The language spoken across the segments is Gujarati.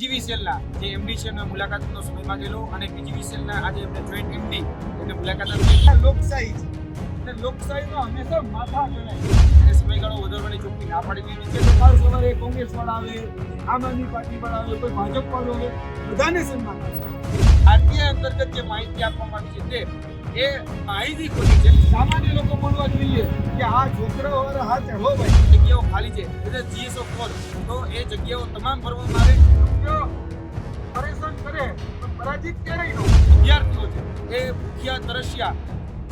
પીજીવીસીએલના જે એમડી છે એમને મુલાકાતનો સમય માંગેલો અને પીજીવીસીએલના આજે એમને જોઈન્ટ એમડી એમને મુલાકાત લોકશાહી છે લોકશાહીનો હંમેશા માથા ગણાય અને સમયગાળો વધારવાની ચોખ્ખી ના પાડી દીધી. છે તો કાલ સવારે કોંગ્રેસ વાળા આવે આમ આદમી પાર્ટી વાળા આવે કોઈ ભાજપ વાળો આવે બધાને સન્માન ભારતીય અંતર્ગત જે માહિતી આપવામાં આવી છે તે એ માહિતી ખોટી છે. સામાન્ય લોકો બોલવા જોઈએ કે આ છોકરાઓ હા ચઢો ભાઈ. જગ્યાઓ ખાલી છે. એટલે જીએસઓ ફોર તો એ જગ્યાઓ તમામ ભરવામાં આવે. જો પરેશાન પરાજિત ક્યારે વિદ્યાર્થીઓ છે એ ભૂખ્યા તરસ્યા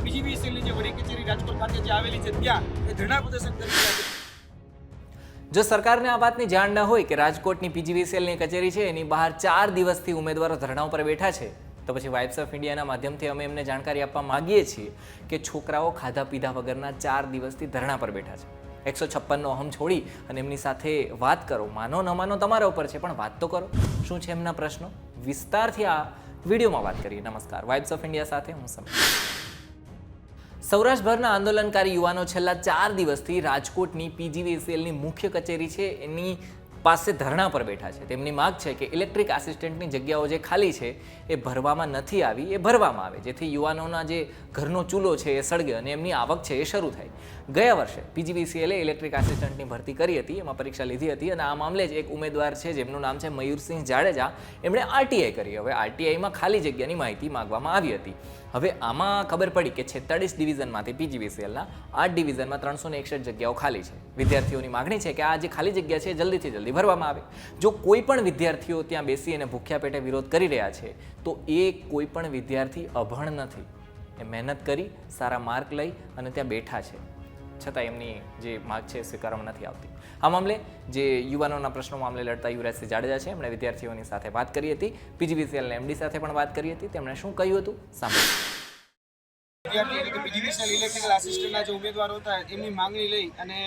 પીજીવીસીએલની જે વડી કચેરી રાજકોટ ખાતે જે આવેલી છે ત્યાં એ ધરણા પ્રદર્શન કરી રહ્યા છે. જો સરકારને આ વાતની જાણ ન હોય કે રાજકોટની પીજીવીસીએલની કચેરી છે એની બહાર ચાર દિવસથી ઉમેદવારો ધરણા ઉપર બેઠા છે તો પછી વાઇબ્સ ઓફ ઇન્ડિયાના માધ્યમથી અમે એમને જાણકારી આપવા માગીએ છીએ કે છોકરાઓ ખાધા પીધા વગરના ચાર દિવસથી ધરણા પર બેઠા છે. એકસો છપ્પનનો અહમ છોડી અને એમની સાથે વાત કરો. માનો ન માનો તમારા ઉપર છે પણ વાત તો કરો. શું છે એમના પ્રશ્નો? વિસ્તારથી આ વિડીયોમાં વાત કરીએ. નમસ્કાર. વાઇબ્સ ઓફ ઇન્ડિયા સાથે હું સમય સૌરાષ્ટ્રભરના આંદોલનકારી યુવાનો છેલ્લા ચાર દિવસથી રાજકોટની પીજીવીસીએલની મુખ્ય કચેરી છે. એની પાસે ધરણા પર બેઠા છે. તેમની માગ છે કે ઇલેક્ટ્રિક આસિસ્ટન્ટની જગ્યાઓ જે ખાલી છે, એ ભરવામાં નથી આવી, એ ભરવામાં આવે. જેથી યુવાનોના જે ઘરનો ચૂલો છે, એ સળગે અને એમની આવક છે, એ શરૂ થાય. ગયા વર્ષે પીજીવીસીએલે ઇલેક્ટ્રિક આસિસ્ટન્ટની ભરતી કરી હતી, એમાં પરીક્ષા લીધી હતી અને આ મામલે જ એક ઉમેદવાર છે, જેમનું નામ છે મયુરસિંહ જાડેજા, એમણે આરટીઆઈ કરી. હવે આરટીઆઈમાં ખાલી જગ્યાની માહિતી માગવામાં આવી હતી. હવે આમાં ખબર પડી કે છેતાળીસ ડિવિઝનમાંથી પીજીવીસીએલના આઠ ડિવિઝનમાં ત્રણસો ને એકસઠ જગ્યાઓ ખાલી છે. વિદ્યાર્થીઓની માગણી છે કે આ જે ખાલી જગ્યા છે જલ્દીથી જલ્દી ભરવામાં આવે. જો કોઈ પણ વિદ્યાર્થીઓ ત્યાં બેસી અને ભૂખ્યા પેટે વિરોધ કરી રહ્યા છે, તો એ કોઈ પણ વિદ્યાર્થી અભણ નથી. એ મહેનત કરી, સારા માર્ક લઈ અને ત્યાં બેઠા છે. છતાં એમની જે માગ છે સ્વીકારવામાં નથી આવતી. આ મામલે જે યુવાનોના પ્રશ્નો મામલે લડતા યુવરાજસિંહ જાડેજા છે, એમણે વિદ્યાર્થીઓની સાથે વાત કરી હતી, પીજીવીસીએલના એમડી સાથે પણ વાત કરી હતી, તેમણે શું કહ્યું હતું? સાંભળ્યું વિદ્યાર્થી કે પીજીવીસીએલ ઇલેક્ટ્રિકલ આસિસ્ટન્ટના જે ઉમેદવારો હતા, એમની માંગણી લઈ અને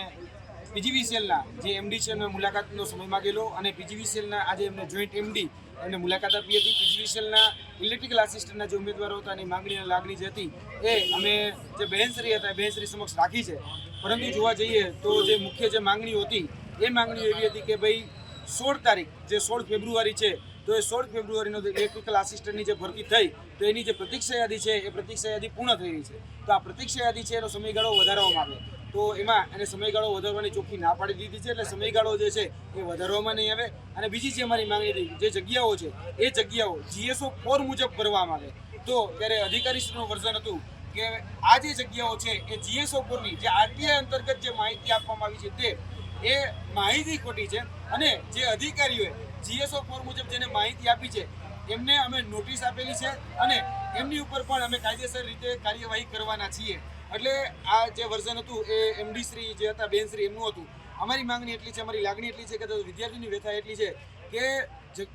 પીજીવીસીએલના જે એમડી છે એમને મુલાકાતનો સમય માંગેલો અને પીજીવીસીએલના આજે એમને જોઈન્ટ એમડી એમને મુલાકાત આપી હતી. પીજીવીસીએલના ઇલેક્ટ્રિકલ આસિસ્ટન્ટના જે ઉમેદવારો હતા એની માંગણી અને લાગણી જે હતી એ અમે જે બહેનશ્રી હતા એ બહેનશ્રી સમક્ષ રાખી છે. પરંતુ જોવા જઈએ તો જે મુખ્ય જે માંગણીઓ હતી, એ માંગણીઓ એવી હતી કે ભાઈ સોળ તારીખ જે સોળ ફેબ્રુઆરી છે, તો એ સોળ ફેબ્રુઆરીનો ઇલેક્ટ્રિકલ આસિસ્ટન્ટની જે ભરતી થઈ, તો એની જે પ્રતીક્ષા યાદી છે એ પ્રતીક્ષા યાદી પૂર્ણ થઈ રહી છે. તો આ પ્રતીક્ષા યાદી છે એનો સમયગાળો વધારવામાં આવે તો એમાં એને સમયગાળો વધારવાની ચોખ્ખી ના પાડી દીધી છે, એટલે સમયગાળો જે છે એ વધારવામાં નહીં આવે. અને બીજી જે અમારી માંગણી હતી જે જગ્યાઓ છે, એ જગ્યાઓ જીએસઓ ફોર મુજબ ભરવામાં આવે. તો ત્યારે અધિકારીશ્રીનું વર્ઝન હતું કે આ જે જગ્યાઓ છે, એ જીએસઓ ફોરની જે આરટીઆઈ અંતર્ગત જે માહિતી આપવામાં આવી છે તે, એ માહિતી ખોટી છે. અને જે અધિકારીઓએ જીએસઓ ફોર મુજબ જેને માહિતી આપી છે, એમને અમે નોટિસ આપેલી છે અને એમની ઉપર પણ અમે કાયદેસર રીતે કાર્યવાહી કરવાના છીએ. એટલે આ જે વર્ઝન હતું એ એમડી શ્રી જે હતા, બેન શ્રી, એમનું હતું. અમારી માંગણી એટલી છે, અમારી લાગણી એટલી છે કે વિદ્યાર્થીની વ્યથા એટલી છે કે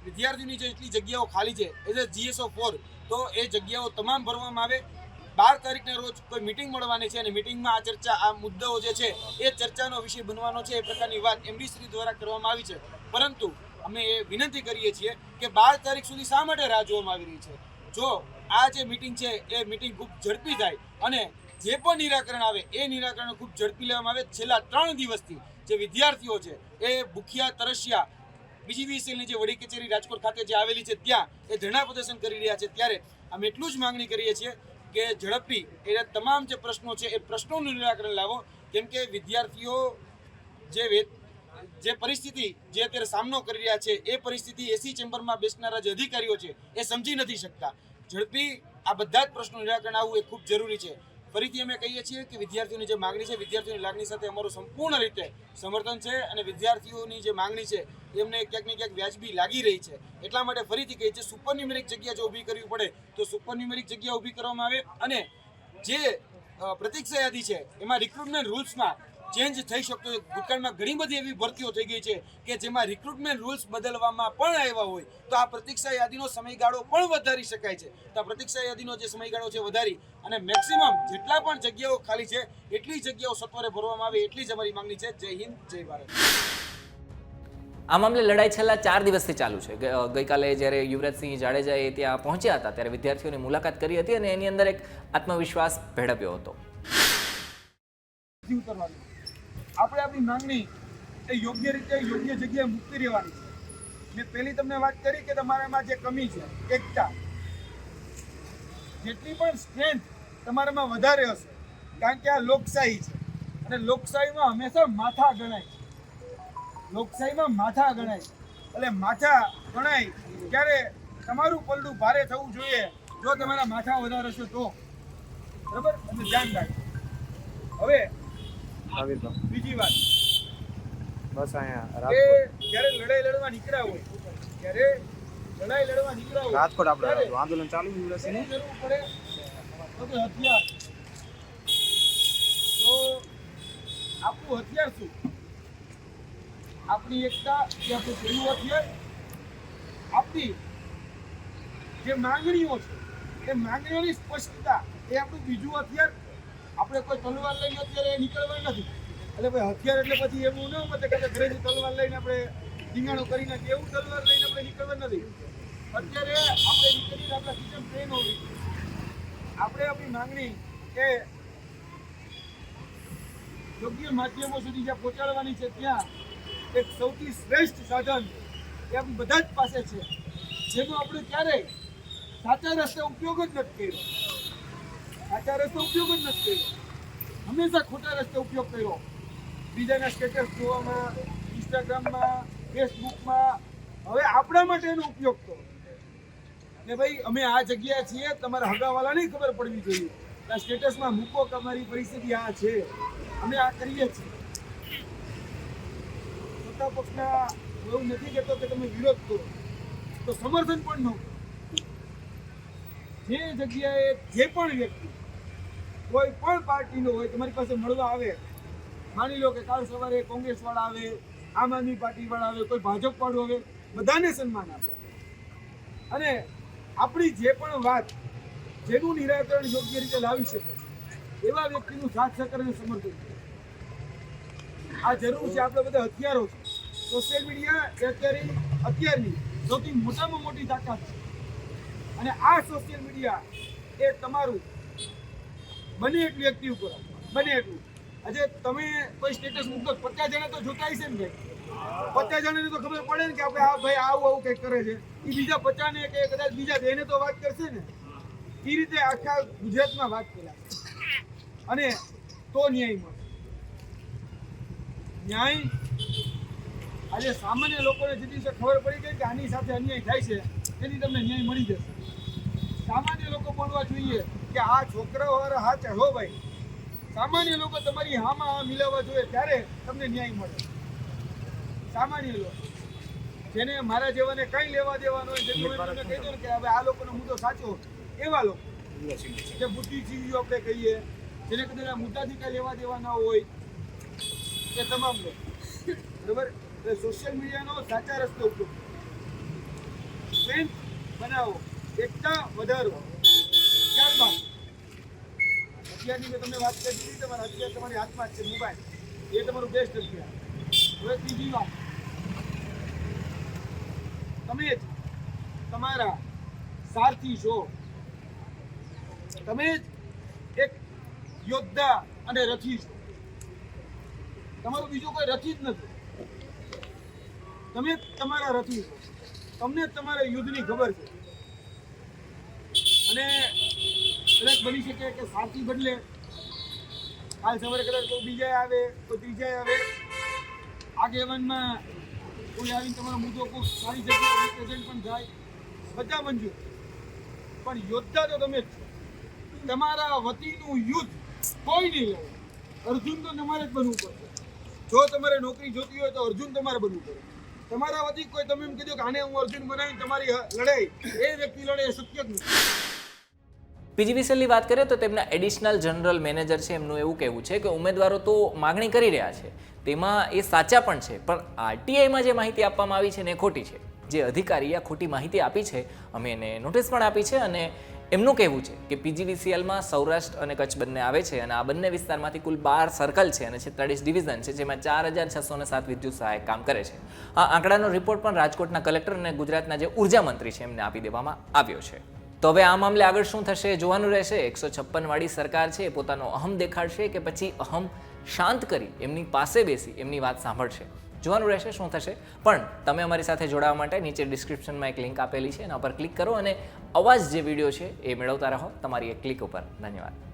વિદ્યાર્થીની જે એટલી જગ્યાઓ ખાલી છે એઝ અ જીએસઓ ફોર તો એ જગ્યાઓ તમામ ભરવામાં આવે. બાર તારીખના રોજ કોઈ મિટિંગ મળવાની છે અને મિટિંગમાં આ ચર્ચા, આ મુદ્દાઓ જે છે, એ ચર્ચાનો વિષય બનવાનો છે એ પ્રકારની વાત એમડી શ્રી દ્વારા કરવામાં આવી છે. પરંતુ અમે એ વિનંતી કરીએ છીએ કે બાર તારીખ સુધી શા માટે રાહ જોવામાં આવી રહી છે? જો આ જે મિટિંગ છે, એ મિટિંગ ખૂબ ઝડપી થાય અને જે પણ નિરાકરણ આવે, એ નિરાકરણ ખૂબ ઝડપી લેવામાં આવે. છેલ્લા ત્રણ દિવસથી જે વિદ્યાર્થીઓ છે, એ ભૂખ્યા, તરસ્યા, બીજી વિષયની જે વડી કચેરી રાજકોટ ખાતે જે આવેલી છે, ત્યાં એ ધરણા પ્રદર્શન કરી રહ્યા છે. ત્યારે અમે એટલું જ માંગણી કરીએ છીએ કે ઝડપી એ તમામ જે પ્રશ્નો છે, એ પ્રશ્નોનું નિરાકરણ લાવો. કેમ કે વિદ્યાર્થીઓ જે જે પરિસ્થિતિ જે અત્યારે સામનો કરી રહ્યા છે, એ પરિસ્થિતિ એસી ચેમ્બરમાં બેસનારા જે અધિકારીઓ છે, એ સમજી નથી શકતા. ઝડપી આ બધા જ પ્રશ્નો નિરાકરણ આવવું એ ખૂબ જરૂરી છે. ફરીથી અમે કહીએ છીએ કે વિદ્યાર્થીઓની જે માંગણી છે, વિદ્યાર્થીઓની લાગણી સાથે અમારું સંપૂર્ણ રીતે સમર્થન છે અને વિદ્યાર્થીઓની જે માંગણી છે, એમને ક્યાંક ને ક્યાંક વ્યાજબી લાગી રહી છે. એટલા માટે ફરીથી કહીએ છીએ સુપર ન્યુમેરિક જગ્યા જો ઊભી કરવી પડે, તો સુપર ન્યુમેરિક જગ્યા ઊભી કરવામાં આવે અને જે પ્રતિક્ષા યાદી છે, એમાં રિક્રુટમેન્ટ રૂલ્સમાં ચેન્જ થઈ શકતો હોય. ભૂતકાળમાં ઘણી બધી એવી ભરતીઓ થઈ ગઈ છે કે જેમાં રિક્રુટમેન્ટ રૂલ્સ બદલવામાં પણ આવ્યા હોય તો આ પ્રતીક્ષા યાદીનો સમયગાળો પણ વધારી શકાય છે. તો આ પ્રતીક્ષા યાદીનો જે સમયગાળો છે વધારી અને મેક્સિમમ જેટલા પણ જગ્યાઓ ખાલી છે એટલી જગ્યાઓ સત્વરે ભરવામાં આવે એટલી જ અમારી માંગણી છે. જય હિન્દ જય ભારત. આ મામલે લડાઈ છેલ્લા ચાર દિવસથી ચાલુ છે. ગઈકાલે જ્યારે યુવરાજસિંહ જાડેજા એ ત્યાં પહોંચ્યા હતા ત્યારે વિદ્યાર્થીઓની મુલાકાત કરી હતી અને એની અંદર એક આત્મવિશ્વાસ ભેળવ્યો હતો. આપણે આપણી માંગણી એ યોગ્ય રીતે યોગ્ય જગ્યાએ મૂકતી રહેવાની છે. મેં પહેલી તમને વાત કરી કે તમારામાં જે કમી છે, એકતા, જેટલી પણ સ્ટ્રેન્થ તમારામાં વધારે હશે, કારણ કે આ લોકશાહી છે. અને લોકશાહીમાં હંમેશા માથા ગણાય છે. લોકશાહીમાં માથા ગણાય એટલે માથા ગણાય ત્યારે તમારું પલડું ભારે થવું જોઈએ. જો તમારા માથા વધારે છે તો. બરાબર? અને ધ્યાન રાખજો. હવે બીજી વાત. બસ અહીંયા જ્યારે લડાઈ લડવા નીકળ્યા હોય ત્યારે લડાઈ લડવા નીકળ્યા હોય રાજકોટ આપણે આંદોલન ચાલુ થયું રહેશે ને? તો કે હથિયાર. તો આપણું હથિયાર શું? આપણી એકતા કે આપણું પેલું હથિયાર? આપણી જે માંગણીઓ છે એ માંગણીઓની સ્પષ્ટતા એ આપણું બીજું હથિયાર આપણે કોઈ તલવાર લઈને અત્યારે નીકળવા નથી. એટલે ભાઈ હથિયાર એટલે પછી એવું ન મતે કે ઘરેથી તલવાર લઈને આપણે ધીંગાણો કરી નાખીએ, એવું તલવાર લઈને આપણે નીકળવા નથી. અત્યારે આપણે નીકળીને આપણા કિચન ટ્રેન હોવી આપણે આપણી માંગણી કે યોગ્ય માધ્યમો સુધી જ્યાં પહોંચાડવાની છે ત્યાં એક સૌથી શ્રેષ્ઠ સાધન એ આપણી બધા જ પાસે છે. જેનો આપણે ક્યારેય સાચા રસ્તે ઉપયોગ જ નથી કર્યો. સાચા રસ્તો ઉપયોગ જ નથી કર્યો. હંમેશા ખોટા રસ્તે ઉપયોગ કર્યો. બીજાના સ્ટેટસ જોવામાં ઇન્સ્ટાગ્રામમાં ફેસબુકમાં હવે આપણા માટે એનો ઉપયોગ કરો. ને ભાઈ, અમે આ જગ્યા છીએ, તમારા હગાવાલાને ખબર પડવી જોઈએ. આ સ્ટેટસમાં મૂકો કે અમારી પરિસ્થિતિ આ છે. અમે આ કરીએ છીએ. સત્તા પક્ષના એવું નથી કહેતો કે તમે વિરોધ કરો. તો સમર્થન પણ ન કરો. જે જગ્યાએ જે પણ વ્યક્તિ, કોઈ પણ પાર્ટીનો હોય, તમારી પાસે મળવા આવે, માની લો કે કાલ સવારે કોંગ્રેસ વાળા આવે, આમ આદમી પાર્ટી વાળા આવે, કોઈ ભાજપ વાળું આવે, બધાને સન્માન આપે. અને આપણી જે પણ વાત જેનું નિરાકરણ યોગ્ય રીતે લાવી શકે એવા વ્યક્તિનું સાથ સહકાર અને સમર્થન. આ જરૂર છે આપણે બધા હથિયારો છે. સોશિયલ મીડિયા એ અત્યારે અત્યારની સૌથી મોટામાં મોટી તાકાત છે. અને આ સોશિયલ મીડિયા એ તમારું બને એટલું એક્ટિવ કરો બને એટલું. આજે તમે કોઈ સ્ટેટસ મૂકો પચાસ જણા તો જોતા હશે ને પચાસ જણાને તો ખબર પડે ને કે આપણે આ ભાઈ આવું આવું કંઈક કરે છે. એ બીજા પચાસને કે કદાચ બીજા બેને તો વાત કરશે ને. એ રીતે આખા ગુજરાતમાં વાત કર્યા અને તો ન્યાય મળે. ન્યાય આજે સામાન્ય લોકોને જે દિવસે ખબર પડી ગઈ કે આની સાથે અન્યાય થાય છે. એની તમને ન્યાય મળી જશે. સામાન્ય લોકો બોલવા જોઈએ કે આ છોકરાઓ હાચે હો ભાઈ. સામાન્ય લોકો તમારી હામાં હા મિલાવવા જોઈએ ત્યારે તમને ન્યાય મળે. સામાન્ય લોકો. જેને મારા જેવાને કઈ લેવા દેવાનો હોય જેને કહી દો કે હવે આ લોકોનો મુદ્દો સાચો. એવા લોકો. જે બુદ્ધિજીવીઓ આપણે કહીએ, જેને કદાચ આ મુદ્દાથી કઈ લેવા દેવાના હોય, એ તમામ લોકો. બરાબર? સોશિયલ મીડિયાનો સાચા રસ્તો ઉપયોગ. સ્ટ્રેન્થ બનાવો. એકતા વધારો. ત્યારબાદ, અત્યારની મેં તમને વાત કરી હતી, તમારા અત્યારે તમારી હાથમાં છે મોબાઈલ. એ તમારું બેસ્ટ અત્યારે હવે ત્રીજી વાત. તમે જ તમારા સારથી છો. તમે જ એક યોદ્ધા અને રથી છો. તમારું બીજું કોઈ રથી જ નથી. તમે તમારા રથી છો. તમને તમારા યુદ્ધની ખબર છે. અને કદાચ બની શકે કે સાથી બદલે કાલ સવારે કદાચ કોઈ બીજા આવે, કોઈ ત્રીજા આવે. આગેવાનમાં કોઈ આવીને તમારો મુદ્દો કોઈ સારી જગ્યાએ રિપ્રેઝેન્ટ પણ થાય. બધા મંજૂર. પણ યોદ્ધા તો તમે જ તમારા વતીનું યુદ્ધ કોઈ નહીં અર્જુન તો તમારે જ બનવું પડશે. જો તમારે નોકરી જોતી હોય તો અર્જુન તમારે બનવું પડે. તમારા વતી કોઈ તમે એમ કીધું કે આને હું અર્જુન બનાવીને તમારી લડાઈ, એ વ્યક્તિ લડે એ શક્ય જ નથી. પીજીવીસીએલની વાત કરીએ તો તેમના એડિશનલ જનરલ મેનેજર છે, એમનું એવું કહેવું છે કે ઉમેદવારો તો માગણી કરી રહ્યા છે. તેમાં એ સાચા પણ છે, પણ આરટીઆઈમાં જે માહિતી આપવામાં આવી છે ને એ ખોટી છે. જે અધિકારીએ ખોટી માહિતી આપી છે, અમે એને નોટિસ પણ આપી છે અને એમનું કહેવું છે કે પીજીવીસીએલમાં સૌરાષ્ટ્ર અને કચ્છ બંને આવે છે અને આ બંને વિસ્તારમાંથી કુલ બાર સર્કલ છે અને છેતાળીસ ડિવિઝન છે જેમાં ચાર હજાર છસો ને સાત વિદ્યુત સહાયક કામ કરે છે. આ આંકડાનો રિપોર્ટ પણ રાજકોટના કલેક્ટર અને ગુજરાતના જે ઊર્જા મંત્રી છે એમને આપી દેવામાં આવ્યો છે. તો હવે આ મામલે આગળ શું થશે જોવાનું રહેશે. એકસો છપ્પન વાળી સરકાર છે એ પોતાનો અહમ દેખાડશે કે પછી અહમ શાંત કરી એમની પાસે બેસી એમની વાત સાંભળશે. જોવાનું રહેશે શું થશે. પણ તમે અમારી સાથે જોડાવા માટે નીચે ડિસ્ક્રિપ્શનમાં એક લિંક આપેલી છે, એના પર ક્લિક કરો અને અવાજ જે વીડિયો છે એ મેળવતા રહો તમારી એક ક્લિક ઉપર. ધન્યવાદ.